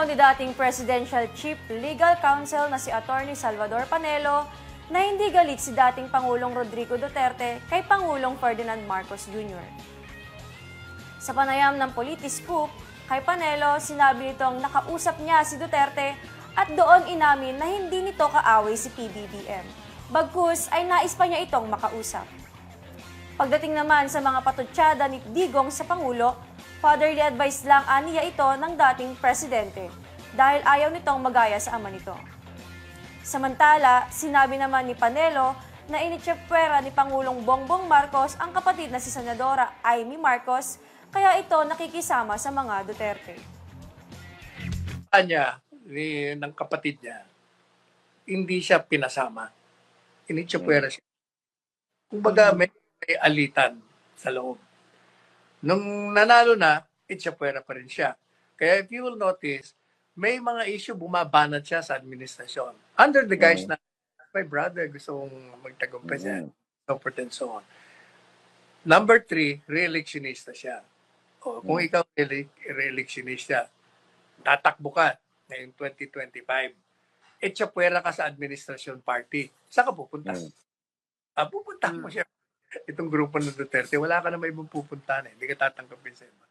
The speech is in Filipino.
Nilinaw ni dating Presidential Chief Legal Counsel na si Attorney Salvador Panelo na hindi galit si dating Pangulong Rodrigo Duterte kay Pangulong Ferdinand Marcos Jr. Sa panayam ng Politiscoop, kay Panelo, sinabi nitong nakausap niya si Duterte at doon inamin na hindi nito kaaway si PBBM. Bagkus ay nais pa niya itong makausap. Pagdating naman sa mga patutsada ni Digong sa Pangulo, fatherly advice lang aniya ito ng dating presidente dahil ayaw nitong magaya sa ama nito. Samantala, sinabi naman ni Panelo na initsepwera ni Pangulong Bongbong Marcos ang kapatid na si Senadora Amy Marcos kaya ito nakikisama sa mga Duterte. niya, ni, ng kapatid niya, hindi siya pinasama. Initsapwera siya. Kumbaga, may, may alitan sa loob. Nung nanalo na, itsapwera pa rin siya. Kaya if you will notice, may mga issue bumabanat siya sa administrasyon. Under the guise na, my brother gusto kong magtagumpay siya. So forth and so on. Number three, re-electionista siya. O, kung ikaw re- re-electionista, tatakbo ka ngayong 2025. Eh, tsapwera ka sa administration party. Saan ka pupunta? Mm. Ah, pupunta mo siya. Itong grupo ng Duterte, wala ka na may ibang pupuntahan eh. Hindi ka tatanggapin sa iba.